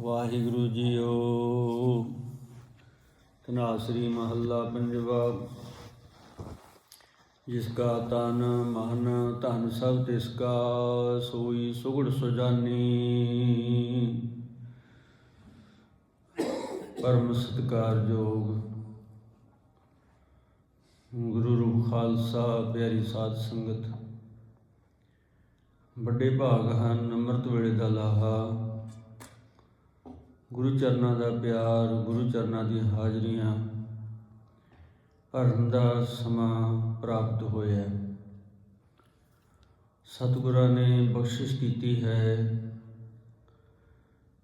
Waheguru JIO. ਤਨਾਸਰੀ ਮਹੱਲਾ ਪੰਜਵਾ। ਜਿਸ ਕਾ ਤਨ ਮਨ, ਧਨ ਸਭ ਤਿਸ ਕਾ ਸੋਈ ਸੁਗੜ ਸੁਜਾਨੀ। ਪਰਮ ਸਤਕਾਰ ਜੋਗ। ਗੁਰੂ ਰੂਪ ਖਾਲਸਾ, ਪਿਆਰੀ ਸਾਧ ਸੰਗਤ। ਵੱਡੇ ਭਾਗ ਹਨ, ਅੰਮ੍ਰਿਤ ਵੇਲੇ ਦਾ ਲਾਹਾ। ਗੁਰੂ ਚਰਨਾਂ ਦਾ ਪਿਆਰ, ਗੁਰੂ ਚਰਨਾਂ ਦੀਆਂ ਹਾਜ਼ਰੀਆਂ ਭਰਨ ਦਾ ਸਮਾਂ ਪ੍ਰਾਪਤ ਹੋਇਆ ਸਤਿਗੁਰਾਂ ਨੇ ਬਖਸ਼ਿਸ਼ ਕੀਤੀ ਹੈ।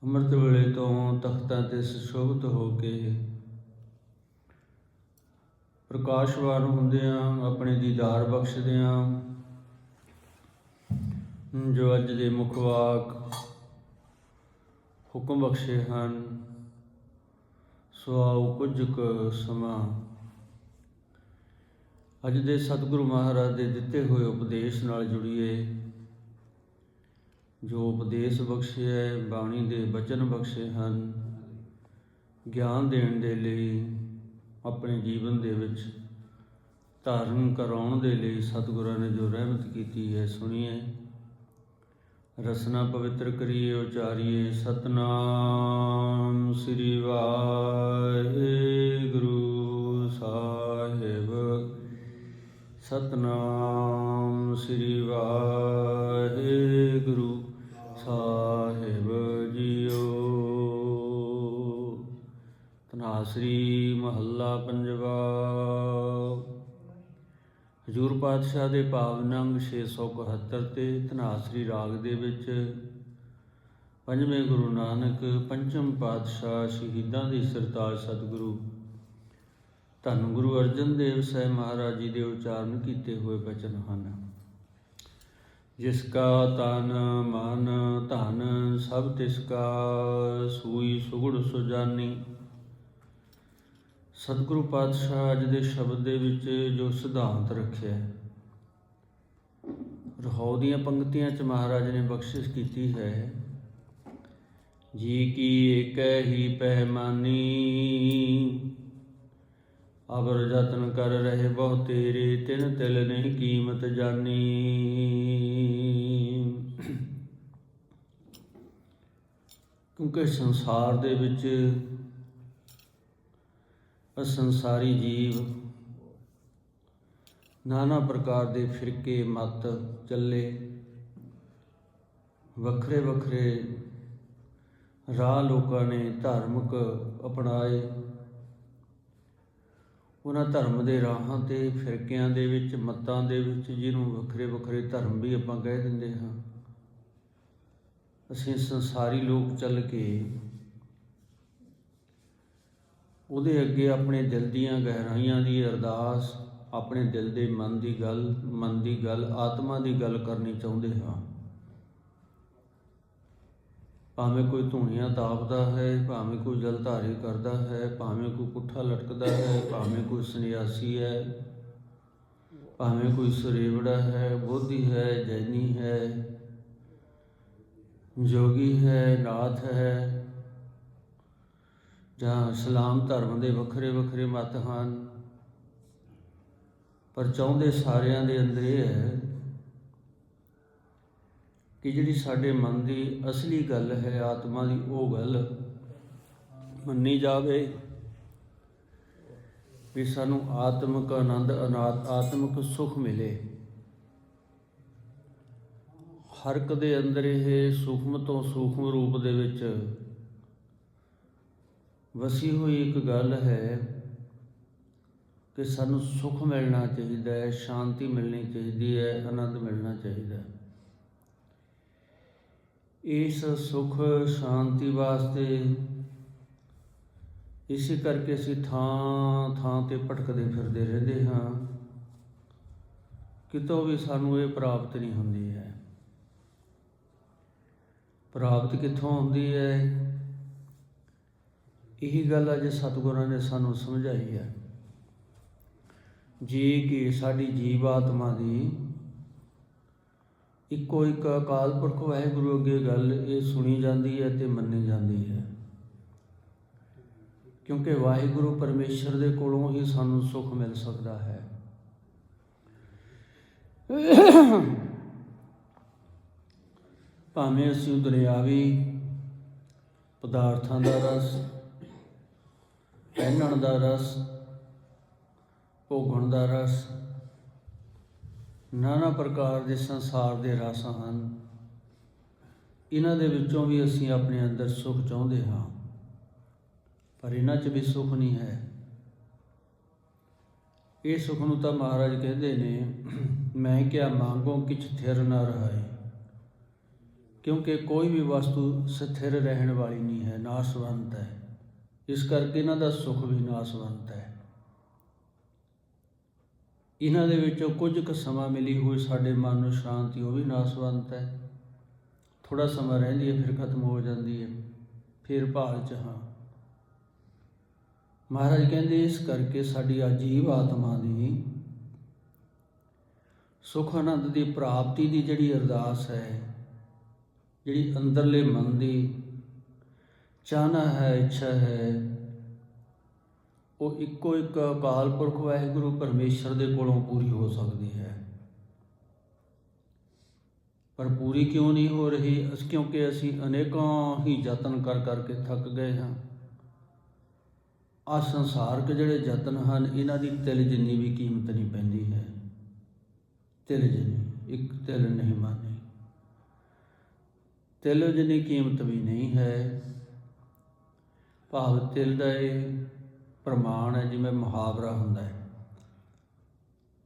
ਅੰਮ੍ਰਿਤ ਵੇਲੇ ਤੋਂ ਤਖਤਾਂ ਤੇ ਸੁਸ਼ੋਭਿਤ ਹੋ ਕੇ ਪ੍ਰਕਾਸ਼ਵਾਨ ਹੁੰਦਿਆਂ, ਆਪਣੇ ਦੀਦਾਰ ਬਖਸ਼ਦਿਆਂ, ਜੋ ਅੱਜ ਦੇ ਮੁੱਖ ਵਾਕ ਹੁਕਮ ਬਖਸ਼ੇ ਹਨ ਸੋ ਆਓ ਕੁਝ ਕੁ ਸਮਾਂ। ਅੱਜ ਦੇ ਸਤਿਗੁਰੂ ਮਹਾਰਾਜ ਦੇ ਦਿੱਤੇ ਹੋਏ ਉਪਦੇਸ਼ ਨਾਲ ਜੁੜੀਏ। ਜੋ ਉਪਦੇਸ਼ ਬਖਸ਼ੇ ਹੈ, ਬਾਣੀ ਦੇ ਬਚਨ ਬਖਸ਼ੇ ਹਨ। ਗਿਆਨ ਦੇਣ ਦੇ ਲਈ, ਆਪਣੇ ਜੀਵਨ ਦੇ ਵਿੱਚ ਧਾਰਨ ਕਰਾਉਣ ਦੇ ਲਈ ਸਤਿਗੁਰਾਂ ਨੇ ਜੋ ਰਹਿਮਤ ਕੀਤੀ ਹੈ ਸੁਣੀਏ ਰਸਨਾ ਪਵਿੱਤਰ ਕਰੀਏ ਉਚਾਰੀਏ ਸਤਨਾਮ ਸ੍ਰੀ ਵਾਹਿਗੁਰੂ ਸਾਹਿਬ। ਸਤਨਾਮ ਸ੍ਰੀ ਵਾਹਿਗੁਰੂ ਸਾਹਿਬ ਜੀਓ। ਤਨਾਸਰੀ ਹਜੂਰ ਪਾਤਸ਼ਾਹ ਦੇ ਭਾਵ ਨੰਗ 671 ਤੇ ਧਨਾਸਰੀ ਰਾਗ ਦੇ ਵਿੱਚ ਪੰਜਵੇਂ ਗੁਰੂ ਨਾਨਕ, ਪੰਚਮ ਪਾਤਸ਼ਾਹ ਸ਼ਹੀਦਾਂ ਦੀ ਸਰਤਾਜ ਸਤਿਗੁਰੂ, ਧੰਨ ਗੁਰੂ ਅਰਜਨ ਦੇਵ ਸਾਹਿਬ ਮਹਾਰਾਜ ਜੀ ਦੇ ਉਚਾਰਨ ਕੀਤੇ ਹੋਏ ਬਚਨ ਹਨ। ਜਿਸ ਕਾ ਤਨ ਮਨ ਧਨ ਸਭ ਤਿਸ ਕਾ, ਸੂਈ ਸੁਗੜ ਸੁਜਾਨੀ ਸਤਿਗੁਰੂ ਪਾਤਸ਼ਾਹ ਅੱਜ ਦੇ ਸ਼ਬਦ ਦੇ ਵਿੱਚ ਜੋ ਸਿਧਾਂਤ ਰੱਖਿਆ ਹੈ। ਰਹਾਉ ਦੀਆਂ ਪੰਕਤੀਆਂ 'ਚ ਮਹਾਰਾਜ ਨੇ ਬਖਸ਼ਿਸ਼ ਕੀਤੀ ਹੈ, ਜੀ ਕੀ ਏਕੈ ਹੀ ਪਹਿਮਾਨੀ ਅਬਰ ਯਤਨ ਕਰ ਰਹੇ ਬਹੁ ਤੇਰੇ, ਤਿਨ ਤਿਲ ਨੇ ਕੀਮਤ ਜਾਨੀ। ਕਿਉਂਕਿ ਸੰਸਾਰ ਦੇ ਵਿੱਚ ਸੰਸਾਰੀ ਜੀਵ। ਨਾਨਾ ਪ੍ਰਕਾਰ ਦੇ ਫਿਰਕੇ ਮਤ ਚੱਲੇ। ਵੱਖਰੇ ਵੱਖਰੇ ਰਾਹ ਲੋਕਾਂ ਨੇ ਧਾਰਮਿਕ ਅਪਣਾਏ। ਉਹਨਾਂ ਧਰਮ ਦੇ ਰਾਹਾਂ ਤੇ, ਫਿਰਕਿਆਂ ਦੇ ਵਿੱਚ, ਮਤਾਂ ਦੇ ਵਿੱਚ, ਜਿਹਨੂੰ ਵੱਖਰੇ ਵੱਖਰੇ ਧਰਮ ਵੀ ਆਪਾਂ ਕਹਿ ਦਿੰਦੇ ਹਾਂ। ਅਸੀਂ ਸੰਸਾਰੀ ਲੋਕ ਚੱਲ ਕੇ ਉਹਦੇ ਅੱਗੇ ਆਪਣੇ ਦਿਲ ਦੀਆਂ ਗਹਿਰਾਈਆਂ ਦੀ ਅਰਦਾਸ, ਆਪਣੇ ਦਿਲ ਦੇ ਮਨ ਦੀ ਗੱਲ, ਮਨ ਦੀ ਗੱਲ, ਆਤਮਾ ਦੀ ਗੱਲ ਕਰਨੀ ਚਾਹੁੰਦੇ ਹਾਂ। ਭਾਵੇਂ ਕੋਈ ਧੂਣੀਆਂ ਤਾਪਦਾ ਹੈ, ਭਾਵੇਂ ਕੋਈ ਜਲਧਾਰੀ ਕਰਦਾ ਹੈ, ਭਾਵੇਂ ਕੋਈ ਪੁੱਠਾ ਲਟਕਦਾ ਹੈ, ਭਾਵੇਂ ਕੋਈ ਸੰਨਿਆਸੀ ਹੈ, ਭਾਵੇਂ ਕੋਈ ਸਰੇਵੜਾ ਹੈ, ਬੋਧੀ ਹੈ, ਜੈਨੀ ਹੈ, ਜੋਗੀ ਹੈ, ਨਾਥ ਹੈ ਜਾਂ ਇਸਲਾਮ ਧਰਮ ਦੇ ਵੱਖਰੇ ਵੱਖਰੇ ਮਤ ਹਨ। ਪਰ ਚਾਹੁੰਦੇ ਸਾਰਿਆਂ ਦੇ ਅੰਦਰ ਇਹ ਹੈ ਕਿ ਜਿਹੜੀ ਸਾਡੇ ਮਨ ਦੀ ਅਸਲੀ ਗੱਲ ਹੈ, ਆਤਮਾ ਦੀ ਉਹ ਗੱਲ ਮੰਨੀ ਜਾਵੇ ਵੀ ਸਾਨੂੰ ਆਤਮਿਕ ਆਨੰਦ, ਅਨਾਤ, ਆਤਮਿਕ ਸੁਖ ਮਿਲੇ। ਹਰਕ ਦੇ ਅੰਦਰ ਇਹ ਸੂਖਮ ਤੋਂ ਸੂਖਮ ਰੂਪ ਦੇ ਵਿੱਚ ਵਸੀ ਹੋਈ ਇੱਕ ਗੱਲ ਹੈ ਕਿ ਸਾਨੂੰ ਸੁਖ ਮਿਲਣਾ ਚਾਹੀਦਾ ਹੈ, ਸ਼ਾਂਤੀ ਮਿਲਣੀ ਚਾਹੀਦੀ ਹੈ, ਆਨੰਦ ਮਿਲਣਾ ਚਾਹੀਦਾ ਹੈ। ਇਸ ਸੁਖ, ਸ਼ਾਂਤੀ ਵਾਸਤੇ ਇਸੇ ਕਰਕੇ ਅਸੀਂ ਥਾਂ ਥਾਂ ਤੇ ਭਟਕਦੇ ਫਿਰਦੇ ਰਹਿੰਦੇ ਹਾਂ। ਕਿਤੋਂ ਵੀ ਸਾਨੂੰ ਇਹ ਪ੍ਰਾਪਤ ਨਹੀਂ ਹੁੰਦੀ ਹੈ। ਪ੍ਰਾਪਤ ਕਿੱਥੋਂ ਹੁੰਦੀ ਹੈ? ਇਹੀ ਗੱਲ ਅੱਜ ਸਤਿਗੁਰਾਂ ਨੇ ਸਾਨੂੰ ਸਮਝਾਈ ਹੈ। ਜੀ ਕਿ ਸਾਡੀ ਜੀਵ ਆਤਮਾ ਦੀ ਇੱਕੋ ਇੱਕ ਅਕਾਲ ਪੁਰਖ ਵਾਹਿਗੁਰੂ ਅੱਗੇ ਗੱਲ ਇਹ ਸੁਣੀ ਜਾਂਦੀ ਹੈ ਤੇ ਮੰਨੀ ਜਾਂਦੀ ਹੈ। ਕਿਉਂਕਿ ਵਾਹਿਗੁਰੂ ਪਰਮੇਸ਼ਰ ਦੇ ਕੋਲੋਂ ਹੀ ਸਾਨੂੰ ਸੁੱਖ ਮਿਲ ਸਕਦਾ ਹੈ। ਭਾਵੇਂ ਅਸੀਂ ਦੁਨਿਆਵੀ ਪਦਾਰਥਾਂ ਦਾ ਰਸ ਪਹਿਨਣ ਦਾ ਰਸ, ਭੋਗਣ ਦਾ ਰਸ, ਨਾਨਾ ਪ੍ਰਕਾਰ ਦੇ ਸੰਸਾਰ ਦੇ ਰਸ ਹਨ। ਇਹਨਾਂ ਦੇ ਵਿੱਚੋਂ ਵੀ ਅਸੀਂ ਆਪਣੇ ਅੰਦਰ ਸੁਖ ਚਾਹੁੰਦੇ ਹਾਂ, ਪਰ ਇਹਨਾਂ 'ਚ ਵੀ ਸੁਖ ਨਹੀਂ ਹੈ। ਇਹ ਸੁਖ ਨੂੰ ਤਾਂ ਮਹਾਰਾਜ ਕਹਿੰਦੇ ਨੇ, ਮੈਂ ਕਿਆ ਮੰਗੋ ਕਿਛ ਥਿਰ ਨਾ ਰਹਾਏ ਕਿਉਂਕਿ ਕੋਈ ਵੀ ਵਸਤੂ ਸਥਿਰ ਰਹਿਣ ਵਾਲੀ ਨਹੀਂ ਹੈ, ਨਾਸਵੰਤ ਹੈ। ਇਸ ਕਰਕੇ ਇਹਨਾਂ ਦਾ ਸੁਖ ਵੀ ਨਾਸਵੰਤ ਹੈ। ਇਹਨਾਂ ਦੇ ਵਿੱਚੋਂ ਕੁਝ ਕੁ ਸਮਾਂ ਮਿਲੀ ਹੋਈ ਸਾਡੇ ਮਨ ਨੂੰ ਸ਼ਾਂਤੀ, ਉਹ ਵੀ ਨਾਸਵੰਤ ਹੈ। ਥੋੜਾ ਸਮਾਂ ਰਹਿੰਦੀ ਹੈ, ਫਿਰ ਖਤਮ ਹੋ ਜਾਂਦੀ ਹੈ। ਫਿਰ ਭਾਲ ਚ ਹਾਂ। ਮਹਾਰਾਜ ਕਹਿੰਦੇ, ਇਸ ਕਰਕੇ ਸਾਡੀ ਅਜੀਬ ਆਤਮਾ ਦੀ ਸੁਖ ਆਨੰਦ ਦੀ ਪ੍ਰਾਪਤੀ ਦੀ ਜਿਹੜੀ ਅਰਦਾਸ ਹੈ, ਜਿਹੜੀ ਅੰਦਰਲੇ ਮਨ ਦੀ ਚਾਹਨਾ ਹੈ, ਇੱਛਾ ਹੈ। ਉਹ ਇੱਕੋ ਇੱਕ ਅਕਾਲ ਪੁਰਖ ਵਾਹਿਗੁਰੂ ਪਰਮੇਸ਼ਰ ਦੇ ਕੋਲੋਂ ਪੂਰੀ ਹੋ ਸਕਦੀ ਹੈ। ਪਰ ਪੂਰੀ ਕਿਉਂ ਨਹੀਂ ਹੋ ਰਹੀ? ਅਸ, ਕਿਉਂਕਿ ਅਸੀਂ ਅਨੇਕਾਂ ਹੀ ਯਤਨ ਕਰ ਕਰਕੇ ਥੱਕ ਗਏ ਹਾਂ। ਆ ਸੰਸਾਰਕ ਜਿਹੜੇ ਯਤਨ ਹਨ, ਇਹਨਾਂ ਦੀ ਤਿਲ ਜਿੰਨੀ ਵੀ ਕੀਮਤ ਨਹੀਂ ਪੈਂਦੀ ਹੈ। ਤਿਲ ਜਿੰਨੀ, ਇੱਕ ਤਿਲ ਨਹੀਂ ਮਾਨੀ। ਤਿਲ ਜਿੰਨੀ ਕੀਮਤ ਵੀ ਨਹੀਂ ਹੈ ਭਾਵ ਤਿਲ ਦਾ ਇਹ ਪ੍ਰਮਾਣ ਹੈ ਜਿਵੇਂ ਮੁਹਾਵਰਾ ਹੁੰਦਾ ਹੈ।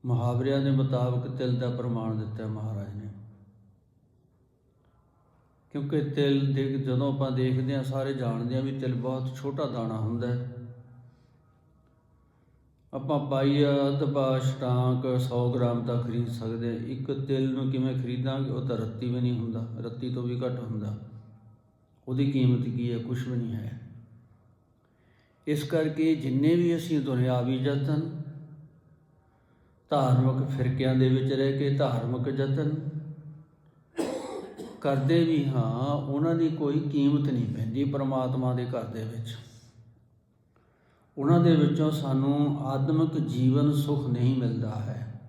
ਮੁਹਾਵਰਿਆਂ ਦੇ ਮੁਤਾਬਕ ਤਿਲ ਦਾ ਪ੍ਰਮਾਣ ਦਿੱਤਾ ਮਹਾਰਾਜ ਨੇ। ਕਿਉਂਕਿ ਤਿਲ ਦੇ ਜਦੋਂ ਆਪਾਂ ਦੇਖਦੇ ਹਾਂ, ਸਾਰੇ ਜਾਣਦੇ ਹਾਂ ਵੀ ਤਿਲ ਬਹੁਤ ਛੋਟਾ ਦਾਣਾ ਹੁੰਦਾ ਹੈ। ਆਪਾਂ ਪਾਈਆ ਅਧਬਾ ਸ਼ਟਾਂਕ 100 ਗ੍ਰਾਮ ਤੱਕ ਖਰੀਦ ਸਕਦੇ ਇੱਕ ਤਿਲ ਨੂੰ ਕਿਵੇਂ ਖਰੀਦਾਂਗੇ, ਉਹ ਤਾਂ ਰੱਤੀ ਵੀ ਨਹੀਂ ਹੁੰਦਾ, ਰੱਤੀ ਤੋਂ ਵੀ ਘੱਟ ਹੁੰਦਾ। ਉਹਦੀ ਕੀਮਤ ਕੀ ਹੈ? ਕੁਝ ਵੀ ਨਹੀਂ ਹੈ। ਇਸ ਕਰਕੇ ਜਿੰਨੇ ਵੀ ਅਸੀਂ ਦੁਨਿਆਵੀ ਯਤਨ, ਧਾਰਮਿਕ ਫਿਰਕਿਆਂ ਦੇ ਵਿੱਚ ਰਹਿ ਕੇ ਧਾਰਮਿਕ ਯਤਨ ਕਰਦੇ ਵੀ ਹਾਂ, ਉਹਨਾਂ ਦੀ ਕੋਈ ਕੀਮਤ ਨਹੀਂ ਪੈਂਦੀ ਪ੍ਰਮਾਤਮਾ ਦੇ ਘਰ ਦੇ ਵਿੱਚ। ਉਹਨਾਂ ਦੇ ਵਿੱਚੋਂ ਸਾਨੂੰ ਆਤਮਿਕ ਜੀਵਨ ਸੁਖ ਨਹੀਂ ਮਿਲਦਾ ਹੈ।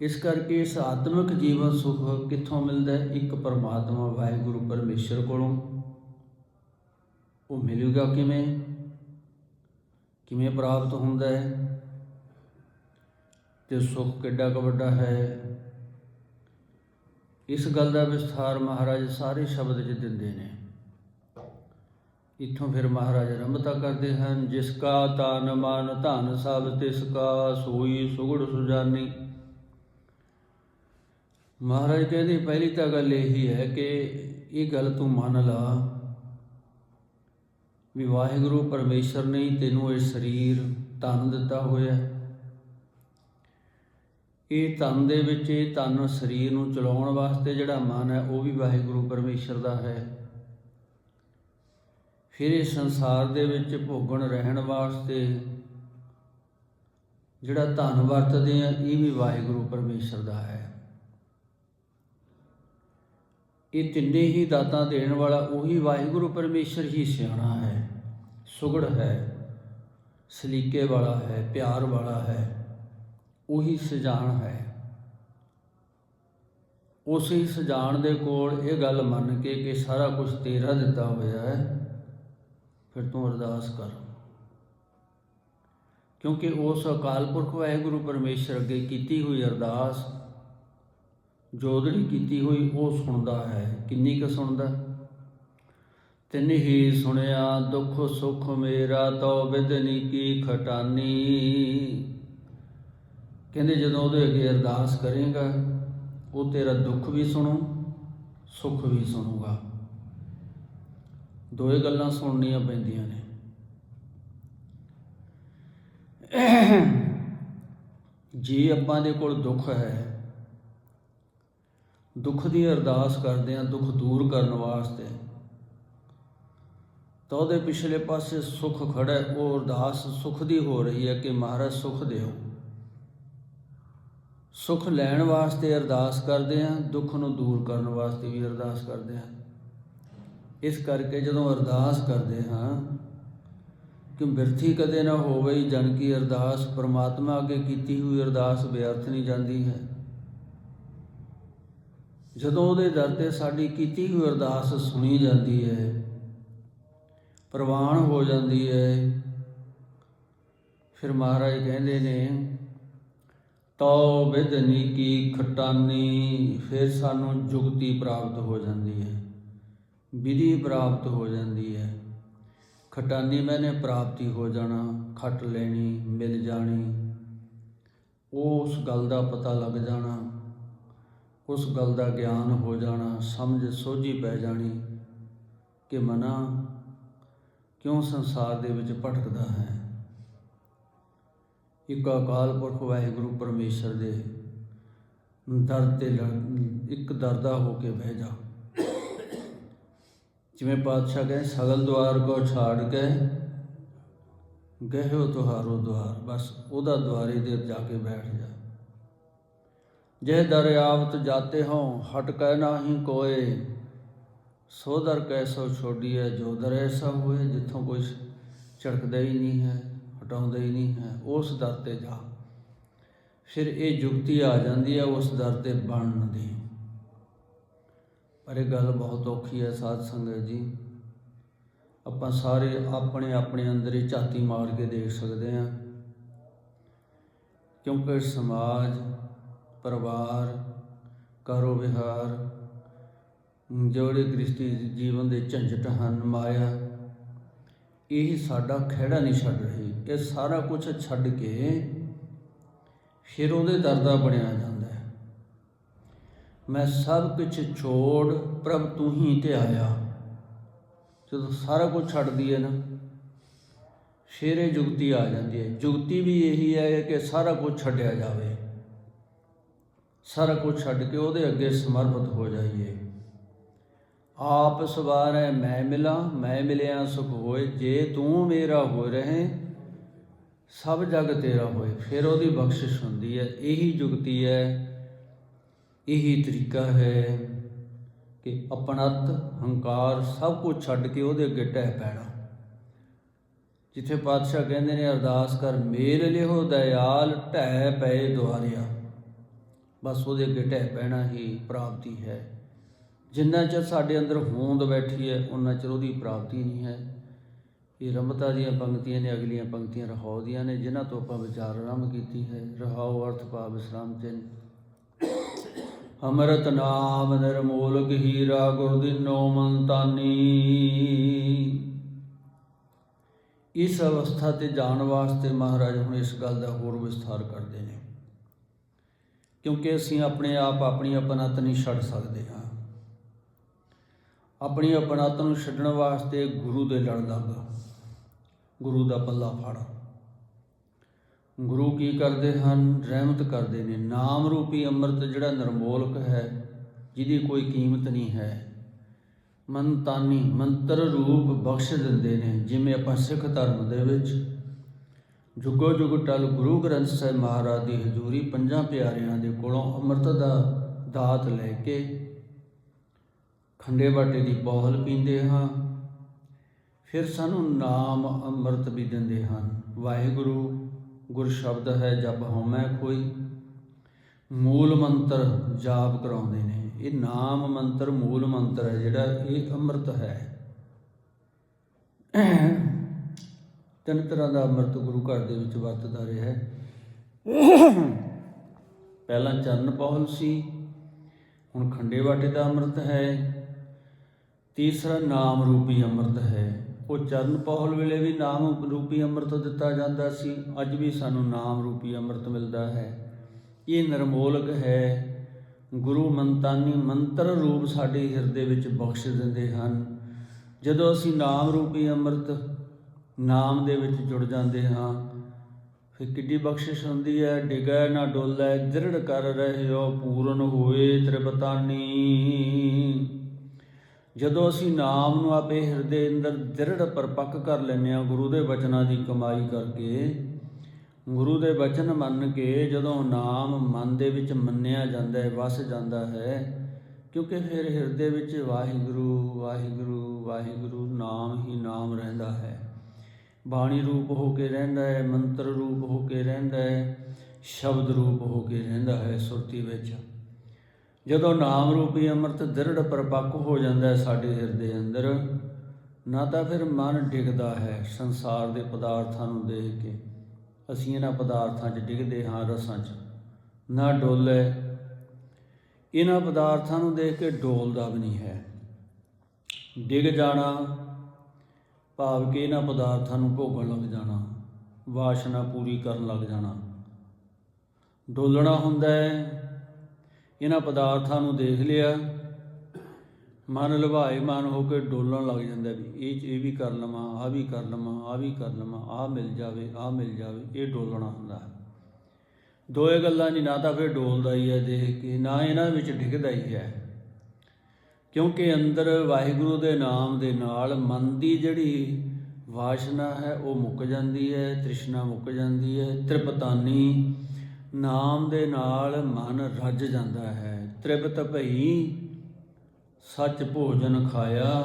ਇਸ ਕਰਕੇ ਇਸ ਆਤਮਿਕ ਜੀਵਨ ਸੁਖ ਕਿੱਥੋਂ ਮਿਲਦਾ ਹੈ? ਇੱਕ ਪਰਮਾਤਮਾ ਵਾਹਿਗੁਰੂ ਪਰਮੇਸ਼ਰ ਕੋਲੋਂ। ਉਹ ਮਿਲੂਗਾ ਕਿਵੇਂ? ਕਿਵੇਂ ਪ੍ਰਾਪਤ ਹੁੰਦਾ ਹੈ? ਤੇ ਸੁਖ ਕਿੱਡਾ ਕੁ ਵੱਡਾ ਹੈ? ਇਸ ਗੱਲ ਦਾ ਵਿਸਥਾਰ ਮਹਾਰਾਜ ਸਾਰੇ ਸ਼ਬਦ 'ਚ ਦਿੰਦੇ ਨੇ। ਇਥੋਂ ਫਿਰ ਮਹਾਰਾਜ ਰੰਭਤਾ ਕਰਦੇ ਹਨ, ਜਿਸ ਕਾ ਤਨ ਮਨ ਧਨ ਸਭ ਤਿਸ ਕਾ ਸੋਈ ਸੁਗੜ ਸੁਜਾਨੀ। ਮਹਾਰਾਜ ਕਹਿੰਦੇ, ਪਹਿਲੀ ਤਾਂ ਗੱਲ ਇਹੀ ਹੈ ਕਿ ਇਹ ਗੱਲ ਤੂੰ ਮੰਨ ਲਾ। ਵੀ ਵਾਹਿਗੁਰੂ ਪਰਮੇਸ਼ਰ ਨੇ ਤੈਨੂੰ ਇਹ ਸਰੀਰ ਤਨ ਦਿੱਤਾ ਹੋਇਆ ਇਹ ਤਨ ਦੇ ਵਿੱਚ ਇਹ ਤਨ ਸਰੀਰ ਨੂੰ ਚਲਾਉਣ ਵਾਸਤੇ ਜਿਹੜਾ ਮਨ ਹੈ, ਉਹ ਵੀ ਵਾਹਿਗੁਰੂ ਪਰਮੇਸ਼ਰ ਦਾ ਹੈ। ਫਿਰ ਇਸ ਸੰਸਾਰ ਦੇ ਵਿੱਚ ਭੋਗਣ ਰਹਿਣ ਵਾਸਤੇ ਜਿਹੜਾ ਧਨ ਵਰਤਦੇ ਆ, ਇਹ ਵੀ ਵਾਹਿਗੁਰੂ ਪਰਮੇਸ਼ਰ ਦਾ ਹੈ। ਇਹ ਤਿੰਨੇ ਹੀ ਦਾਤਾਂ ਦੇਣ ਵਾਲਾ ਉਹੀ ਵਾਹਿਗੁਰੂ ਪਰਮੇਸ਼ਰ ਹੀ ਸਿਆਣਾ ਹੈ। ਸੁਗੜ ਹੈ, ਸਲੀਕੇ ਵਾਲਾ ਹੈ, ਪਿਆਰ ਵਾਲਾ ਹੈ, ਉਹੀ ਸਜਾਣ ਹੈ। ਉਸੇ ਸਜਾਣ ਦੇ ਕੋਲ ਇਹ ਗੱਲ ਮੰਨ ਕੇ ਕਿ ਸਾਰਾ ਕੁਝ ਤੇਰਾ ਦਿੱਤਾ ਹੋਇਆ ਹੈ, ਫਿਰ ਤੂੰ ਅਰਦਾਸ ਕਰ। ਕਿਉਂਕਿ ਉਸ ਅਕਾਲ ਪੁਰਖ ਵਾਹਿਗੁਰੂ ਪਰਮੇਸ਼ਰ ਅੱਗੇ ਕੀਤੀ ਹੋਈ ਅਰਦਾਸ ਜੋਦੜੀ ਕੀਤੀ ਹੋਈ, ਉਹ ਸੁਣਦਾ ਹੈ। ਕਿੰਨੀ ਕੁ ਸੁਣਦਾ? ਤਿੰਨ ਹੀ ਸੁਣਿਆ, ਦੁੱਖ ਸੁਖ ਮੇਰਾ ਤੋ ਵਿਦਨੀ ਕੀ ਖਟਾਨੀ। ਕਹਿੰਦੇ ਜਦੋਂ ਉਹਦੇ ਅੱਗੇ ਅਰਦਾਸ ਕਰੇਗਾ, ਉਹ ਤੇਰਾ ਦੁੱਖ ਵੀ ਸੁਣੂ, ਸੁੱਖ ਵੀ ਸੁਣੂਗਾ। ਦੋਏ ਗੱਲਾਂ ਸੁਣਨੀਆਂ ਪੈਂਦੀਆਂ ਨੇ। ਜੇ ਆਪਾਂ ਦੇ ਕੋਲ ਦੁੱਖ ਹੈ, ਦੁੱਖ ਦੀ ਅਰਦਾਸ ਕਰਦੇ ਆ ਦੁੱਖ ਦੂਰ ਕਰਨ ਵਾਸਤੇ ਤਾਂ ਉਹਦੇ ਪਿਛਲੇ ਪਾਸੇ ਸੁੱਖ ਖੜਾ ਹੈ, ਉਹ ਅਰਦਾਸ ਸੁੱਖ ਦੀ ਹੋ ਰਹੀ ਹੈ ਕਿ ਮਹਾਰਾਜ ਸੁੱਖ ਦਿਓ। ਸੁੱਖ ਲੈਣ ਵਾਸਤੇ ਅਰਦਾਸ ਕਰਦੇ ਆ ਦੁੱਖ ਨੂੰ ਦੂਰ ਕਰਨ ਵਾਸਤੇ ਵੀ ਅਰਦਾਸ ਕਰਦੇ ਆ ਇਸ ਕਰਕੇ ਜਦੋਂ ਅਰਦਾਸ ਕਰਦੇ ਹਾਂ ਕਿ ਬਿਰਥੀ ਕਦੇ ਨਾ ਹੋਵੇ ਜਨ ਕੀ ਅਰਦਾਸ ਪ੍ਰਮਾਤਮਾ ਅੱਗੇ ਕੀਤੀ ਹੋਈ ਅਰਦਾਸ ਬੇਅਰਥ ਨਹੀਂ ਜਾਂਦੀ ਹੈ। ਜਦੋਂ ਉਹਦੇ ਦਰ ਤੇ ਸਾਡੀ ਕੀਤੀ ਹੋਈ ਅਰਦਾਸ ਸੁਣੀ ਜਾਂਦੀ ਹੈ ਪ੍ਰਵਾਨ ਹੋ ਜਾਂਦੀ ਹੈ ਫਿਰ ਮਹਾਰਾਜ ਕਹਿੰਦੇ ਨੇ ਤੋ ਵਿਦਨੀ ਕੀ ਖਟਾਨੀ, ਫਿਰ ਸਾਨੂੰ ਜੁਗਤੀ ਪ੍ਰਾਪਤ ਹੋ ਜਾਂਦੀ ਹੈ ਵਿਧੀ ਪ੍ਰਾਪਤ ਹੋ ਜਾਂਦੀ ਹੈ ਖਟਾਨੀ ਮੈਨੇ ਪ੍ਰਾਪਤੀ ਹੋ ਜਾਣਾ, ਖੱਟ ਲੈਣੀ, ਮਿਲ ਜਾਣੀ। ਉਸ ਗੱਲ ਦਾ ਪਤਾ ਲੱਗ ਜਾਣਾ, ਉਸ ਗੱਲ ਦਾ ਗਿਆਨ ਹੋ ਜਾਣਾ, ਸਮਝ ਸੋਝੀ ਪੈ ਜਾਣੀ ਕਿ ਮਨਾ ਕਿਉਂ ਸੰਸਾਰ ਦੇ ਵਿੱਚ ਭਟਕਦਾ ਹੈ? ਇੱਕ ਅਕਾਲ ਪੁਰਖ ਵਾਹਿਗੁਰੂ ਪਰਮੇਸ਼ਰ ਦੇ ਦਰ ਤੇ ਲੜ- ਇੱਕ ਦਰਦਾ ਹੋ ਕੇ ਬਹਿ ਜਾ। ਜਿਵੇਂ ਪਾਤਸ਼ਾਹ ਕਹੇ, ਸਗਲ ਦੁਆਰ ਕੋ ਛਾੜ ਕੇ ਗਹਿਓ ਤੁਹਾਰੋ ਦੁਆਰ। ਬਸ ਉਹਦਾ ਦੁਆਰੇ ਦੇ ਜਾ ਕੇ ਬੈਠ ਜਾ। ਜੇ ਦਰਿਆਵਤ ਜਾਤੇ ਹੋ, ਹਟ ਕੈ ਨਾਹੀ ਕੋਏ। ਸੋ ਦਰ ਕੈਸੋ ਛੋਡੀਐ, ਜੋ ਦਰ ਐਸਾ ਹੋਏ, ਜਿੱਥੋਂ ਕੋਈ ਝੜਕਦਾ ਹੀ ਨਹੀਂ ਹੈ, ਹਟਾਉਂਦਾ ਹੀ ਨਹੀਂ ਹੈ, ਉਸ ਦਰ ਤੇ ਜਾ। ਫਿਰ ਇਹ ਜੁਗਤੀ ਆ ਜਾਂਦੀ ਹੈ, ਉਸ ਦਰ ਤੇ ਬਣਨ ਦੀ। ਪਰ ਇਹ ਗੱਲ ਬਹੁਤ ਔਖੀ ਹੈ ਸਾਧ ਸੰਗਤ ਜੀ। ਆਪਾਂ ਸਾਰੇ ਆਪਣੇ ਆਪਣੇ ਅੰਦਰ ਹੀ ਝਾਤੀ ਮਾਰ ਕੇ ਦੇਖ ਸਕਦੇ ਹਾਂ। ਕਿਉਂਕਿ ਸਮਾਜ, ਪਰਿਵਾਰ ਕਾਰੋ ਵਿਹਾਰ ਜਿਹੜੇ ਗ੍ਰਸਤੀ ਜੀਵਨ ਦੇ ਝੰਜਟ ਹਨ ਮਾਇਆ, ਇਹ ਸਾਡਾ ਖਿਹੜਾ ਨਹੀਂ ਛੱਡ ਰਹੀ। ਇਹ ਸਾਰਾ ਕੁਝ ਛੱਡ ਕੇ ਫਿਰ ਉਹਦੇ ਦਰ ਦਾ ਬਣਿਆ ਜਾਂਦਾ ਹੈ। ਮੈਂ ਸਭ ਕੁਝ ਛੋੜ ਪ੍ਰਭ ਤੂੰ ਹੀ ਧਿਆਇਆ ਜਦੋਂ ਸਾਰਾ ਕੁਝ ਛੱਡਦੀ ਹੈ ਨਾ ਫਿਰ ਇਹ ਜੁਗਤੀ ਆ ਜਾਂਦੀ ਹੈ। ਜੁਗਤੀ ਵੀ ਇਹੀ ਹੈ ਕਿ ਸਾਰਾ ਕੁਝ ਛੱਡਿਆ ਜਾਵੇ। ਸਾਰਾ ਕੁਝ ਛੱਡ ਕੇ ਉਹਦੇ ਅੱਗੇ ਸਮਰਪਿਤ ਹੋ ਜਾਈਏ। ਆਪ ਸਵਾਰੈ ਮੈਂ ਮਿਲਾਂ, ਮੈਂ ਮਿਲਿਆ ਸੁਖ ਹੋਏ, ਜੇ ਤੂੰ ਮੇਰਾ ਹੋ ਰਹੇ, ਸਭ ਜਗ ਤੇਰਾ ਹੋਏ। ਫਿਰ ਉਹਦੀ ਬਖਸ਼ਿਸ਼ ਹੁੰਦੀ ਹੈ। ਇਹੀ ਜੁਗਤੀ ਹੈ, ਇਹੀ ਤਰੀਕਾ ਹੈ ਕਿ ਆਪਣਤ ਹੰਕਾਰ ਸਭ ਕੁਝ ਛੱਡ ਕੇ ਉਹਦੇ ਅੱਗੇ ਟਹਿ ਪੈਣਾ। ਜਿੱਥੇ ਪਾਤਸ਼ਾਹ ਕਹਿੰਦੇ ਨੇ, ਅਰਦਾਸ ਕਰ ਮੇਲ ਲਿਓ ਦਇਆਲ, ਢਹਿ ਪਏ ਦੁਆਰਿਆ। ਬਸ ਉਹਦੇ ਅੱਗੇ ਢਹਿ ਪੈਣਾ ਹੀ ਪ੍ਰਾਪਤੀ ਹੈ। ਜਿੰਨਾ ਚਿਰ ਸਾਡੇ ਅੰਦਰ ਹੋਂਦ ਬੈਠੀ ਹੈ ਉਹਨਾਂ ਚਿਰ ਉਹਦੀ ਪ੍ਰਾਪਤੀ ਨਹੀਂ ਹੈ। ਇਹ ਰਮਤਾ ਦੀਆਂ ਪੰਕਤੀਆਂ ਨੇ, ਅਗਲੀਆਂ ਪੰਕਤੀਆਂ ਰਹਾਉ ਦੀਆਂ ਨੇ, ਜਿਨ੍ਹਾਂ ਤੋਂ ਆਪਾਂ ਵਿਚਾਰ ਆਰੰਭ ਕੀਤੀ ਹੈ। ਰਹਾਉ ਅਰਥ ਭਾਵ ਵਿਸਰਾਮ ਚਿੰਨ ਅਮਰਤ ਨਾਮ ਨਿਰਮੋਲਕ ਹੀਰਾ ਗੁਰਦਿਨੋ ਮੰਤਾਨੀ। ਇਸ ਅਵਸਥਾ ਤੇ ਜਾਣ ਵਾਸਤੇ ਮਹਾਰਾਜ ਹੁਣ ਇਸ ਗੱਲ ਦਾ ਹੋਰ ਵਿਸਥਾਰ ਕਰਦੇ ਨੇ। ਕਿਉਂਕਿ ਅਸੀਂ ਆਪਣੇ ਆਪ ਆਪਣੀ ਅਪਨਤ ਨਹੀਂ ਛੱਡ ਸਕਦੇ ਹਾਂ। ਆਪਣੀ ਅਪਣਤ ਨੂੰ ਛੱਡਣ ਵਾਸਤੇ ਗੁਰੂ ਦੇ ਲੜ ਲੱਗ ਗੁਰੂ ਦਾ ਪੱਲਾ ਫੜ। ਗੁਰੂ ਕੀ ਕਰਦੇ ਹਨ? ਰਹਿਮਤ ਕਰਦੇ ਨੇ। ਨਾਮ ਰੂਪੀ ਅੰਮ੍ਰਿਤ ਜਿਹੜਾ ਨਿਰਮੋਲਕ ਹੈ, ਜਿਹਦੀ ਕੋਈ ਕੀਮਤ ਨਹੀਂ ਹੈ। ਮੰਤਾਨੀ ਮੰਤਰ ਰੂਪ ਬਖਸ਼ ਦਿੰਦੇ ਨੇ, ਜਿਵੇਂ ਆਪਾਂ ਸਿੱਖ ਧਰਮ ਦੇ ਵਿੱਚ। ਜੁਗੋ ਜੁਗ ਟਲ ਗੁਰੂ ਗ੍ਰੰਥ ਸਾਹਿਬ ਮਹਾਰਾਜ ਦੀ ਹਜ਼ੂਰੀ ਪੰਜਾਂ ਪਿਆਰਿਆਂ ਦੇ ਕੋਲੋਂ ਅੰਮ੍ਰਿਤ ਦਾ ਦਾਤ ਲੈ ਕੇ ਖੰਡੇ ਬਾਟੇ ਦੀ ਬੋਹਲ ਪੀਂਦੇ ਹਾਂ। ਫਿਰ ਸਾਨੂੰ ਨਾਮ ਅੰਮ੍ਰਿਤ ਵੀ ਦਿੰਦੇ ਹਨ। ਵਾਹਿਗੁਰੂ, ਗੁਰ ਸ਼ਬਦ ਹੈ, ਜਪ ਹਉਮੈ ਕੋਈ ਮੂਲ ਮੰਤਰ ਜਾਪ ਕਰਾਉਂਦੇ ਨੇ। ਇਹ ਨਾਮ ਮੰਤਰ ਮੂਲ ਮੰਤਰ ਹੈ, ਜਿਹੜਾ ਇਹ ਅੰਮ੍ਰਿਤ ਹੈ। ਤਿੰਨ ਤਰ੍ਹਾਂ ਦਾ ਅੰਮ੍ਰਿਤ ਗੁਰੂ ਘਰ ਦੇ ਵਿੱਚ ਵਰਤਦਾ ਰਿਹਾ ਹੈ। ਪਹਿਲਾਂ ਚਰਨ ਪਹੁਲ ਸੀ। ਹੁਣ ਖੰਡੇ ਬਾਟੇ ਦਾ ਅੰਮ੍ਰਿਤ ਹੈ। ਤੀਸਰਾ ਨਾਮ ਰੂਪੀ ਅੰਮ੍ਰਿਤ ਹੈ। ਉਹ ਚਰਨ ਪਹਲ ਵੇਲੇ ਵੀ ਨਾਮ ਰੂਪੀ ਅੰਮ੍ਰਿਤ ਦਿੱਤਾ ਜਾਂਦਾ ਸੀ। ਅੱਜ ਵੀ ਸਾਨੂੰ ਨਾਮ ਰੂਪੀ ਅੰਮ੍ਰਿਤ ਮਿਲਦਾ ਹੈ। ਇਹ ਨਿਰਮੋਲਕ ਹੈ। ਗੁਰੂ ਮੰਤਾਨੀ ਮੰਤਰ ਰੂਪ ਸਾਡੇ ਹਿਰਦੇ ਵਿੱਚ ਬਖਸ਼ ਦਿੰਦੇ ਹਨ। ਜਦੋਂ ਅਸੀਂ ਨਾਮ ਰੂਪੀ ਅੰਮ੍ਰਿਤ ਨਾਮ ਦੇ ਵਿੱਚ ਜੁੜ ਜਾਂਦੇ ਹਾਂ, ਫਿਰ ਕਿੱਡੀ ਬਖਸ਼ਿਸ਼ ਹੁੰਦੀ ਹੈ। ਡਿਗੈ ਨਾ ਡੋਲੇ, ਦ੍ਰਿੜ ਕਰ ਰਹਿਓ, ਪੂਰਨ ਹੋਏ ਤ੍ਰਿਪਤਾਨੀ। ਜਦੋਂ ਅਸੀਂ ਨਾਮ ਨੂੰ ਆਪੇ ਹਿਰਦੇ ਅੰਦਰ ਦ੍ਰਿੜ ਪਰਪੱਕ ਕਰ ਲੈਂਦੇ ਹਾਂ, ਗੁਰੂ ਦੇ ਬਚਨਾਂ ਦੀ ਕਮਾਈ ਕਰਕੇ, ਗੁਰੂ ਦੇ ਬਚਨ ਮੰਨ ਕੇ ਜਦੋਂ ਨਾਮ ਮਨ ਦੇ ਵਿੱਚ ਮੰਨਿਆ ਜਾਂਦਾ ਹੈ, ਵਸ ਜਾਂਦਾ ਹੈ, ਕਿਉਂਕਿ ਫਿਰ ਹਿਰਦੇ ਵਿੱਚ ਵਾਹਿਗੁਰੂ ਵਾਹਿਗੁਰੂ ਵਾਹਿਗੁਰੂ ਨਾਮ ਹੀ ਨਾਮ ਰਹਿੰਦਾ ਹੈ। ਬਾਣੀ ਰੂਪ ਹੋ ਕੇ ਰਹਿੰਦਾ ਹੈ, ਮੰਤਰ ਰੂਪ ਹੋ ਕੇ ਰਹਿੰਦਾ ਹੈ, ਸ਼ਬਦ ਰੂਪ ਹੋ ਕੇ ਰਹਿੰਦਾ ਹੈ ਸੁਰਤੀ ਵਿੱਚ। ਜਦੋਂ ਨਾਮ ਰੂਪੀ ਅੰਮ੍ਰਿਤ ਦ੍ਰਿੜ ਪਰਪੱਕ ਹੋ ਜਾਂਦਾ ਹੈ ਸਾਡੇ ਹਿਰਦੇ ਅੰਦਰ, ਨਾ ਤਾਂ ਫਿਰ ਮਨ ਡਿੱਗਦਾ ਹੈ ਸੰਸਾਰ ਦੇ ਪਦਾਰਥਾਂ ਨੂੰ ਦੇਖ ਕੇ। ਅਸੀਂ ਇਹਨਾਂ ਪਦਾਰਥਾਂ 'ਚ ਡਿੱਗਦੇ ਹਾਂ ਰਸਾਂ 'ਚ। ਨਾ ਡੋਲੇ ਇਹਨਾਂ ਪਦਾਰਥਾਂ ਨੂੰ ਦੇਖ ਕੇ ਡੋਲਦਾ ਵੀ ਨਹੀਂ ਹੈ। ਡਿੱਗ ਜਾਣਾ, ਭਾਵ ਕਿ ਇਹਨਾਂ ਪਦਾਰਥਾਂ ਨੂੰ ਭੋਗਣ ਲੱਗ ਜਾਣਾ, ਵਾਸ਼ਨਾ ਪੂਰੀ ਕਰਨ ਲੱਗ ਜਾਣਾ। ਡੋਲਣਾ ਹੁੰਦਾ ਹੈ। ਇਹਨਾਂ ਪਦਾਰਥਾਂ ਨੂੰ ਦੇਖ ਲਿਆ, ਮਨ ਲਵਾਏ ਮਨ ਹੋ ਕੇ ਡੋਲਣ ਲੱਗ ਜਾਂਦਾ ਵੀ ਇਹ ਇਹ ਵੀ ਕਰ ਲਵਾਂ ਆ ਵੀ ਕਰ ਲਵਾਂ ਆ ਵੀ ਕਰ ਲਵਾਂ ਆ ਮਿਲ ਜਾਵੇ ਆ ਮਿਲ ਜਾਵੇ, ਇਹ ਡੋਲਣਾ ਹੁੰਦਾ ਹੈ। ਦੋਏ ਗੱਲਾਂ ਨਹੀਂ ਨਾ ਤਾਂ ਫਿਰ ਡੋਲਦਾ ਹੀ ਹੈ ਦੇਖ ਕੇ, ਨਾ ਇਹਨਾਂ ਵਿੱਚ ਡਿੱਗਦਾ ਹੀ ਹੈ। ਕਿਉਂਕਿ ਅੰਦਰ ਵਾਹਿਗੁਰੂ ਦੇ ਨਾਮ ਦੇ ਨਾਲ ਮਨ ਦੀ ਜਿਹੜੀ ਵਾਸ਼ਨਾ ਹੈ, ਉਹ ਮੁੱਕ ਜਾਂਦੀ ਹੈ, ਤ੍ਰਿਸ਼ਨਾ ਮੁੱਕ ਜਾਂਦੀ ਹੈ, ਤ੍ਰਿਪਤਾਨੀ ਨਾਮ ਦੇ ਨਾਲ ਮਨ ਰੱਜ ਜਾਂਦਾ ਹੈ। ਤ੍ਰਿਪਤ ਭਈ, ਸੱਚ ਭੋਜਨ ਖਾਇਆ,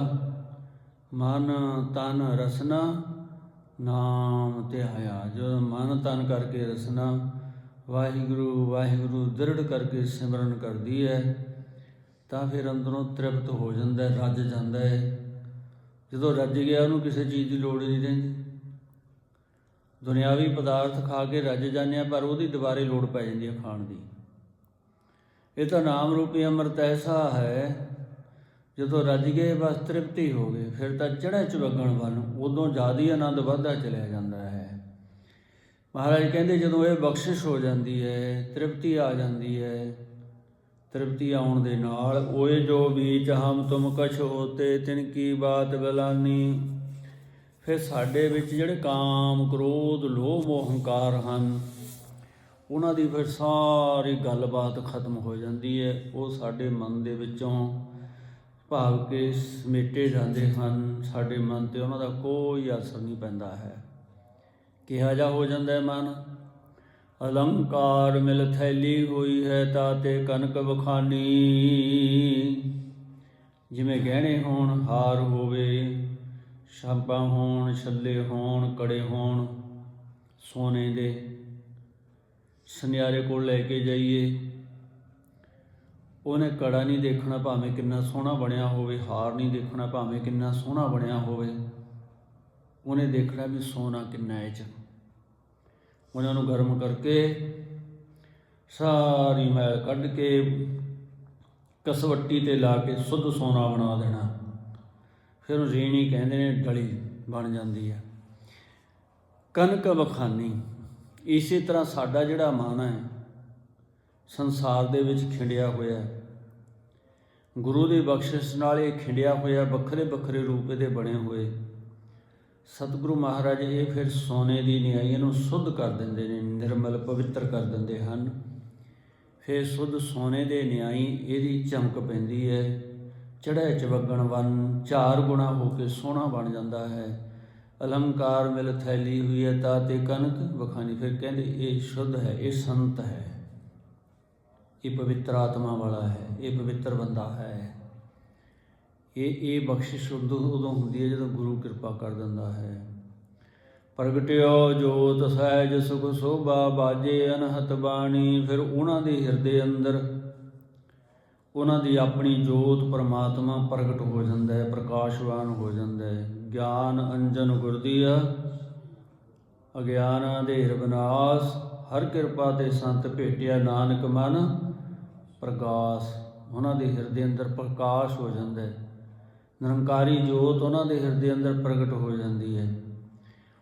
ਮਨ ਤਨ ਰਸਨਾ, ਨਾਮ ਧਿਆਇਆ ਜੋ ਮਨ ਤਨ ਕਰਕੇ ਰਸਨਾ, ਵਾਹਿਗੁਰੂ ਵਾਹਿਗੁਰੂ ਦ੍ਰਿੜ ਕਰਕੇ ਸਿਮਰਨ ਕਰਦੀ ਹੈ, ਤਾਂ ਫਿਰ ਅੰਦਰੋਂ ਤ੍ਰਿਪਤ ਹੋ ਜਾਂਦਾ ਹੈ, ਰੱਜ ਜਾਂਦਾ ਹੈ। ਜਦੋਂ ਰੱਜ ਗਿਆ, ਉਹਨੂੰ ਕਿਸੇ ਚੀਜ਼ ਦੀ ਲੋੜ ਨਹੀਂ ਰਹਿੰਦੀ। ਦੁਨਿਆਵੀ ਪਦਾਰਥ ਖਾ ਕੇ ਰੱਜ ਜਾਂਦੇ ਆ, ਪਰ ਉਹਦੀ ਦੁਬਾਰੇ ਲੋੜ ਪੈ ਜਾਂਦੀ ਹੈ ਖਾਣ ਦੀ। ਇਹ ਤਾਂ ਨਾਮ ਰੂਪੀ ਅੰਮ੍ਰਿਤ ਐਸਾ ਹੈ, ਜਦੋਂ ਰੱਜ ਗਏ ਬਸ ਤ੍ਰਿਪਤੀ ਹੋ ਗਏ, ਫਿਰ ਤਾਂ ਚੜਾ ਚਵਗਣ ਵੱਲ ਉਦੋਂ ਜ਼ਿਆਦਾ ਆਨੰਦ ਵੱਧਦਾ ਚਲਿਆ ਜਾਂਦਾ ਹੈ। ਮਹਾਰਾਜ ਕਹਿੰਦੇ ਜਦੋਂ ਇਹ ਬਖਸ਼ਿਸ਼ ਹੋ ਜਾਂਦੀ ਹੈ, ਤ੍ਰਿਪਤੀ ਆ ਜਾਂਦੀ ਹੈ, ਤ੍ਰਿਪਤੀ ਆਉਣ ਦੇ ਨਾਲ, ਓਏ ਜੋ ਬੀਚ ਹਮ ਤੁਮ ਕਛ ਹੋਤੇ ਤਿਨ ਕੀ ਬਾਤ ਬਲਾਨੀ। ਫਿਰ ਸਾਡੇ ਵਿੱਚ ਜਿਹੜੇ ਕਾਮ, ਕ੍ਰੋਧ, ਲੋਭ ਮੋਹ ਹੰਕਾਰ ਹਨ, ਉਹਨਾਂ ਦੀ ਫਿਰ ਸਾਰੀ ਗੱਲਬਾਤ ਖਤਮ ਹੋ ਜਾਂਦੀ ਹੈ। ਉਹ ਸਾਡੇ ਮਨ ਦੇ ਵਿੱਚੋਂ ਭਾਵ ਕੇ ਸਮੇਟੇ ਜਾਂਦੇ ਹਨ। ਸਾਡੇ ਮਨ ਤੇ ਉਹਨਾਂ ਦਾ ਕੋਈ ਅਸਰ ਨਹੀਂ ਪੈਂਦਾ ਹੈ। ਕਿਹਾ ਜਾ ਹੋ ਜਾਂਦਾ ਹੈ ਮਨ, ਅਲੰਕਾਰ ਮਿਲ ਥੈਲੀ ਹੋਈ ਹੈ ਤਾਤੇ ਕਨਕ ਬਖਾਨੀ ਜਿਵੇਂ ਗਹਿਣੇ ਹੋਣ, ਹਾਰ ਹੋਵੇ ਸ਼ਾਂਪਾਂ ਹੋਣ, ਛੱਲੇ ਹੋਣ, ਕੜੇ ਹੋਣ, ਸੋਨੇ ਦੇ ਸੁਨਿਆਰੇ ਕੋਲ ਲੈ ਕੇ ਜਾਈਏ। ਉਹਨੇ ਕੜਾ ਨਹੀਂ ਦੇਖਣਾ ਭਾਵੇਂ ਕਿੰਨਾ ਸੋਹਣਾ ਬਣਿਆ ਹੋਵੇ, ਹਾਰ ਨਹੀਂ ਦੇਖਣਾ ਭਾਵੇਂ ਕਿੰਨਾ ਸੋਹਣਾ ਬਣਿਆ ਹੋਵੇ। ਉਹਨੇ ਦੇਖਣਾ ਵੀ ਸੋਨਾ ਕਿੰਨਾ ਹੈ 'ਚ। ਉਹਨਾਂ ਨੂੰ ਗਰਮ ਕਰਕੇ ਸਾਰੀ ਮੈਲ ਕੱਢ ਕੇ ਕਸਵੱਟੀ ਤੇ ਲਾ ਕੇ ਸੁੱਧ ਸੋਨਾ ਬਣਾ ਦੇਣਾ। ਫਿਰ ਉਹ ਰੇਣੀ ਕਹਿੰਦੇ ਨੇ ਡਲੀ ਬਣ ਜਾਂਦੀ ਹੈ ਕਨਕ ਵਖਾਨੀ, ਇਸੇ ਤਰ੍ਹਾਂ ਸਾਡਾ ਜਿਹੜਾ ਮਨ ਹੈ, ਸੰਸਾਰ ਦੇ ਵਿੱਚ ਖਿੰਡਿਆ ਹੋਇਆ ਗੁਰੂ ਦੀ ਬਖਸ਼ਿਸ਼ ਨਾਲ ਇਹ ਖਿੰਡਿਆ ਹੋਇਆ, ਵੱਖਰੇ ਵੱਖਰੇ ਰੂਪ ਦੇ ਬਣੇ ਹੋਏ। ਸਤਿਗੁਰੂ ਮਹਾਰਾਜ ਇਹ ਫਿਰ ਸੋਨੇ ਦੀ ਨਿਆਈ ਨੂੰ ਸੁੱਧ ਕਰ ਦਿੰਦੇ ਨੇ, ਨਿਰਮਲ ਪਵਿੱਤਰ ਕਰ ਦਿੰਦੇ ਹਨ। ਫਿਰ ਸੁੱਧ ਸੋਨੇ ਦੇ ਨਿਆਈ ਇਹਦੀ ਚਮਕ ਪੈਂਦੀ ਹੈ। ਚੜ੍ਹੇ ਚਵਗਣ ਵਨ, ਚਾਰ ਗੁਣਾ ਹੋ ਕੇ ਸੋਹਣਾ ਬਣ ਜਾਂਦਾ ਹੈ। ਅਲੰਕਾਰ ਮਿਲ ਥੈਲੀ ਹੋਈ ਹੈ ਤਾਂ ਤੇ ਕਨਕ ਵਖਾਨੀ, ਫਿਰ ਕਹਿੰਦੇ ਇਹ ਸ਼ੁੱਧ ਹੈ, ਇਹ ਸੰਤ ਹੈ। ਇਹ ਪਵਿੱਤਰ ਆਤਮਾ ਵਾਲਾ ਹੈ, ਇਹ ਪਵਿੱਤਰ ਬੰਦਾ ਹੈ। ਇਹ ਇਹ ਬਖਸ਼ਿਸ਼ ਉਦੋਂ ਉਦੋਂ ਹੁੰਦੀ ਹੈ ਜਦੋਂ ਗੁਰੂ ਕਿਰਪਾ ਕਰ ਦਿੰਦਾ ਹੈ। ਪ੍ਰਗਟਿਓ ਜੋਤ ਸਹਿਜ ਸੁਖ ਸੋਭਾ, ਬਾਜੇ ਅਨਹਤ ਬਾਣੀ, ਫਿਰ ਉਹਨਾਂ ਦੇ ਹਿਰਦੇ ਅੰਦਰ ਉਹਨਾਂ ਦੀ ਆਪਣੀ ਜੋਤ ਪਰਮਾਤਮਾ ਪ੍ਰਗਟ ਹੋ ਜਾਂਦਾ ਹੈ, ਪ੍ਰਕਾਸ਼ਵਾਨ ਹੋ ਜਾਂਦਾ ਹੈ। ਗਿਆਨ ਅੰਜਨ ਗੁਰਦੀਆ, ਅਗਿਆਨ ਅੰਧੇਰ ਬਨਾਸ, ਹਰ ਕਿਰਪਾ ਤੇ ਸੰਤ ਭੇਟਿਆ ਨਾਨਕ ਮਨ, ਪ੍ਰਕਾਸ਼ ਉਹਨਾਂ ਦੇ ਹਿਰਦੇ ਅੰਦਰ ਪ੍ਰਕਾਸ਼ ਹੋ ਜਾਂਦਾ ਹੈ। ਨਿਰੰਕਾਰੀ ਜੋਤ ਉਹਨਾਂ ਦੇ ਹਿਰਦੇ ਅੰਦਰ ਪ੍ਰਗਟ ਹੋ ਜਾਂਦੀ ਹੈ।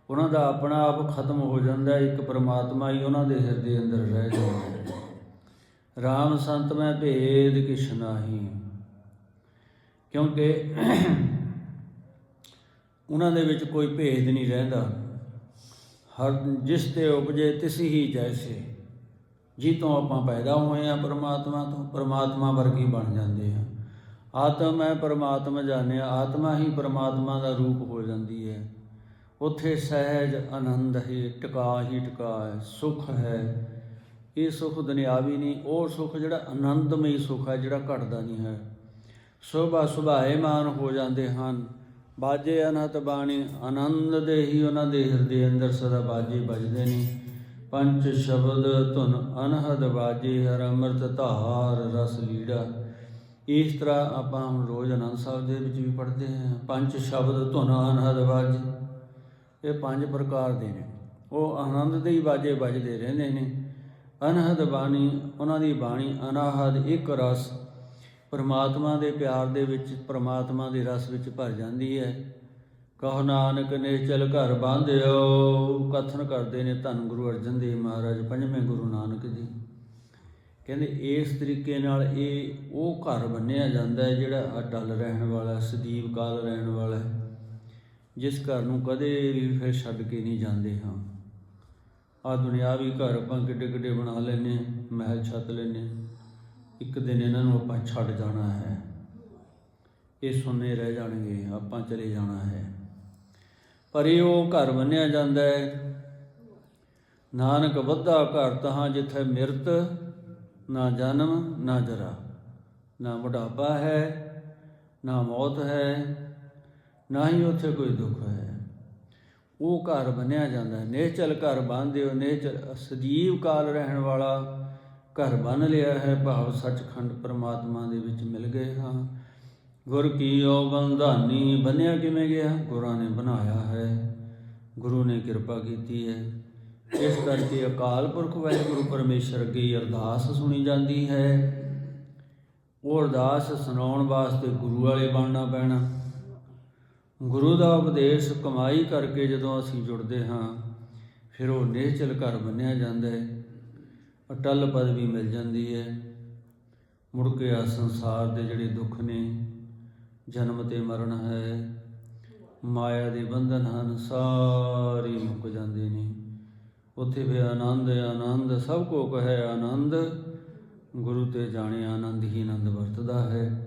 ਉਹਨਾਂ ਦਾ ਆਪਣਾ ਆਪ ਖਤਮ ਹੋ ਜਾਂਦਾ ਹੈ, ਇੱਕ ਪਰਮਾਤਮਾ ਹੀ ਉਹਨਾਂ ਦੇ ਹਿਰਦੇ ਅੰਦਰ ਰਹਿ ਜਾਂਦਾ ਹੈ। ਰਾਮ ਸੰਤ ਮੈਂ ਭੇਦ ਕਿਛ ਨਾਹੀ। ਕਿਉਂਕਿ ਉਹਨਾਂ ਦੇ ਵਿੱਚ ਕੋਈ ਭੇਦ ਨਹੀਂ ਰਹਿੰਦਾ। ਹਰ ਜਿਸ ਤੇ ਉਪਜੇ ਤਿਸ ਹੀ ਜੈਸੇ। ਜੀ ਤੋਂ ਆਪਾਂ ਪੈਦਾ ਹੋਏ ਆ ਪਰਮਾਤਮਾ ਤੋਂ, ਪਰਮਾਤਮਾ ਵਰਗੀ ਬਣ ਜਾਂਦੇ ਆ ਆਤਮ ਹੈ ਪਰਮਾਤਮਾ ਜਾਣਿਆ, ਆਤਮਾ ਹੀ ਪਰਮਾਤਮਾ ਦਾ ਰੂਪ ਹੋ ਜਾਂਦੀ ਹੈ। ਉੱਥੇ ਸਹਿਜ ਆਨੰਦ ਹੈ, ਟਿਕਾ ਹੀ ਟਿਕਾ ਹੈ ਸੁਖ ਹੈ। ਇਹ ਸੁਖ ਦੁਨਿਆਵੀ ਨਹੀਂ, ਉਹ ਸੁਖ ਜਿਹੜਾ ਆਨੰਦਮਈ ਸੁਖ ਹੈ ਜਿਹੜਾ ਘਟਦਾ ਨਹੀਂ ਹੈ। ਸੋਭਾ ਸੁਭਾਏ ਮਾਨ ਹੋ ਜਾਂਦੇ ਹਨ। ਬਾਜੇ ਅਨਹਤ ਬਾਣੀ, ਆਨੰਦ ਦੇ ਹੀ ਉਹਨਾਂ ਦੇ ਹਿਰਦੇ ਅੰਦਰ ਸਦਾ ਬਾਜੇ ਵੱਜਦੇ ਨੇ। ਪੰਜ ਸ਼ਬਦ ਧੁਨ ਅਨਹਦ ਬਾਜੇ, ਹਰ ਅੰਮ੍ਰਿਤ ਧਾਰ ਰਸ ਲੀੜਾ। ਇਸ ਤਰ੍ਹਾਂ ਆਪਾਂ ਹੁਣ ਰੋਜ਼ ਆਨੰਦ ਸਾਹਿਬ ਦੇ ਵਿੱਚ ਵੀ ਪੜ੍ਹਦੇ ਹਾਂ। ਪੰਜ ਸ਼ਬਦ ਧੁਨ ਅਨਹਦ ਬਾਜੇ। ਇਹ ਪੰਜ ਪ੍ਰਕਾਰ ਦੇ ਨੇ। ਉਹ ਆਨੰਦ ਦੇ ਹੀ ਬਾਜੇ ਵੱਜਦੇ ਰਹਿੰਦੇ ਨੇ। ਅਨਹਦ ਬਾਣੀ, ਉਹਨਾਂ ਦੀ ਬਾਣੀ ਅਨਾਹਦ ਇੱਕ ਰਸ ਪਰਮਾਤਮਾ ਦੇ ਪਿਆਰ ਦੇ ਵਿੱਚ, ਪਰਮਾਤਮਾ ਦੇ ਰਸ ਵਿੱਚ ਭਰ ਜਾਂਦੀ ਹੈ। ਕਹੋ ਨਾਨਕ ਨੇ ਚਲ ਘਰ ਬਾਂਧਿਓ, ਕਥਨ ਕਰਦੇ ਨੇ ਧੰਨ ਗੁਰੂ ਅਰਜਨ ਦੇਵ ਮਹਾਰਾਜ, ਪੰਜਵੇਂ ਗੁਰੂ ਨਾਨਕ ਜੀ। ਕਹਿੰਦੇ, ਇਸ ਤਰੀਕੇ ਨਾਲ ਇਹ, ਉਹ ਘਰ ਬੰਨਿਆ ਜਾਂਦਾ ਹੈ, ਜਿਹੜਾ ਅਟਲ ਰਹਿਣ ਵਾਲਾ, ਸਦੀਵ ਕਾਲ ਰਹਿਣ ਵਾਲਾ ਜਿਸ ਘਰ ਨੂੰ ਕਦੇ ਵੀ ਫਿਰ ਛੱਡ ਕੇ ਨਹੀਂ ਜਾਂਦੇ ਹਾਂ। ਆ ਦੁਨਿਆਵੀ ਘਰ ਆਪਾਂ ਕਿੱਡੇ ਕਿੱਡੇ ਬਣਾ ਲੈਨੇ ਮਹਿਲ ਛੱਤ ਲੈਨੇ ਇੱਕ ਦਿਨ ਇਹਨਾਂ ਨੂੰ ਆਪਾਂ ਛੱਡ ਜਾਣਾ ਹੈ। ਇਹ ਸੁਨੇ ਰਹਿ ਜਾਣਗੇ, ਆਪਾਂ ਚਲੇ ਜਾਣਾ ਹੈ। ਪਰ ਇਹ ਉਹ ਘਰ ਮੰਨਿਆ ਜਾਂਦਾ ਹੈ। ਨਾਨਕ ਵੱਧਾ ਘਰ ਤਹਾਂ ਜਿੱਥੇ ਮਿਰਤ ਨਾ ਜਨਮ, ਨਾ ਜਰਾ। ਨਾ ਬੁਢਾਪਾ ਹੈ, ਨਾ ਮੌਤ ਹੈ, ਨਾ ਹੀ ਉੱਥੇ ਕੋਈ ਦੁੱਖ ਹੈ। ਉਹ ਘਰ ਬਣਿਆ ਜਾਂਦਾ ਹੈ। ਨੇਚਲ ਘਰ ਬੰਨ੍ਹਦਿਓ ਨੇਚਲ ਸਜੀਵ ਕਾਲ ਰਹਿਣ ਵਾਲਾ ਘਰ ਬੰਨ ਲਿਆ ਹੈ। ਭਾਵ ਸੱਚਖੰਡ ਪਰਮਾਤਮਾ ਦੇ ਵਿੱਚ ਮਿਲ ਗਏ ਹਾਂ। ਗੁਰ ਕੀਓ ਬੰਧਾਨੀ ਬੰਨਿਆ ਕਿਵੇਂ ਗਿਆ? ਗੁਰਾਂ ਨੇ ਬਣਾਇਆ ਹੈ। ਗੁਰੂ ਨੇ ਕਿਰਪਾ ਕੀਤੀ ਹੈ। ਇਸ ਕਰਕੇ ਅਕਾਲ ਪੁਰਖ ਵਾਹਿਗੁਰੂ ਪਰਮੇਸ਼ਰ ਅੱਗੇ ਅਰਦਾਸ ਸੁਣੀ ਜਾਂਦੀ ਹੈ। ਉਹ ਅਰਦਾਸ ਸੁਣਾਉਣ ਵਾਸਤੇ ਗੁਰੂ ਵਾਲੇ ਬਣਨਾ ਪੈਣਾ। ਗੁਰੂ ਦਾ ਉਪਦੇਸ਼ ਕਮਾਈ ਕਰਕੇ ਜਦੋਂ ਅਸੀਂ ਜੁੜਦੇ ਹਾਂ, ਫਿਰ ਉਹ ਨਿਹਚਲ ਘਰ ਮੰਨਿਆ ਜਾਂਦਾ ਹੈ। ਅਟਲ ਪਦਵੀ ਮਿਲ ਜਾਂਦੀ ਹੈ। ਮੁੜ ਕੇ ਆ ਸੰਸਾਰ ਦੇ ਜਿਹੜੇ ਦੁੱਖ ਨੇ, ਜਨਮ ਤੇ ਮਰਨ ਹੈ, ਮਾਇਆ ਦੇ ਬੰਧਨ ਹਨ, ਸਾਰੇ ਮੁੱਕ ਜਾਂਦੇ ਨੇ। ਉੱਥੇ ਵੀ ਆਨੰਦ ਆਨੰਦ, ਸਭ ਕੋ ਕਹੇ ਆਨੰਦ, ਗੁਰੂ ਤੇ ਜਾਣੇ ਆਨੰਦ ਹੀ ਆਨੰਦ ਵਰਤਦਾ ਹੈ।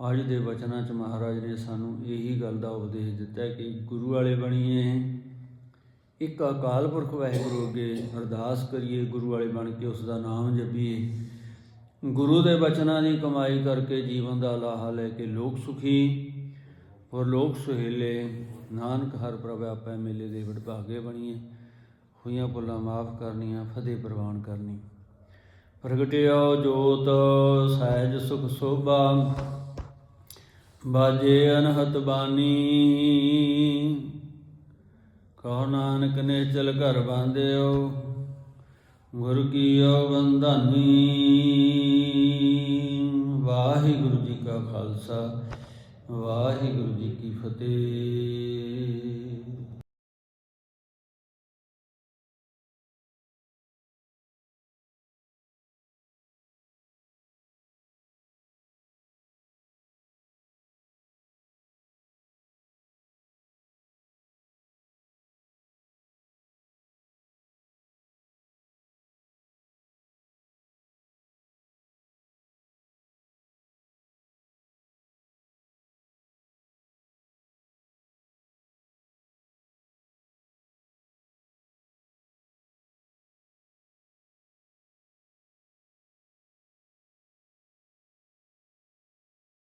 ਅੱਜ ਦੇ ਵਚਨਾਂ 'ਚ ਮਹਾਰਾਜ ਨੇ ਸਾਨੂੰ ਇਹੀ ਗੱਲ ਦਾ ਉਪਦੇਸ਼ ਦਿੱਤਾ ਹੈ ਕਿ ਗੁਰੂ ਵਾਲੇ ਬਣੀਏ ਇੱਕ ਅਕਾਲ ਪੁਰਖ ਵਾਹਿਗੁਰੂ ਅੱਗੇ ਅਰਦਾਸ ਕਰੀਏ, ਗੁਰੂ ਵਾਲੇ ਬਣ ਕੇ ਉਸ ਦਾ ਨਾਮ ਜਪੀਏ। ਗੁਰੂ ਦੇ ਬਚਨਾਂ ਦੀ ਕਮਾਈ ਕਰਕੇ ਜੀਵਨ ਦਾ ਲਾਹਾ ਲੈ ਕੇ ਲੋਕ ਸੁਖੀ, ਔਰ ਲੋਕ ਸੁਹੇਲੇ, ਨਾਨਕ ਹਰ ਪ੍ਰਭ ਆਪੈ ਮੇਲੇ ਦੇ ਵਡਭਾਗੇ ਬਣੀਏ। ਹੋਈਆਂ ਭੁੱਲਾਂ ਮਾਫ ਕਰਨੀਆਂ, ਫਤਿਹ ਪ੍ਰਵਾਨ ਕਰਨੀ। ਪ੍ਰਗਟਿਓ ਜੋਤ, ਸਹਿਜ ਸੁਖ ਸੋਭਾ। ਬਾਜੇ ਅਨਹਤ ਬਾਣੀ। ਕਹੋ ਨਾਨਕ ਨੇ ਚਲ ਘਰ ਬਾਂਧਿਓ, ਗੁਰ ਕੀਓ ਬੰਧਾਨੀ। ਵਾਹਿਗੁਰੂ ਜੀ ਕਾ ਖਾਲਸਾ, ਵਾਹਿਗੁਰੂ ਜੀ ਕੀ ਫਤਿਹ।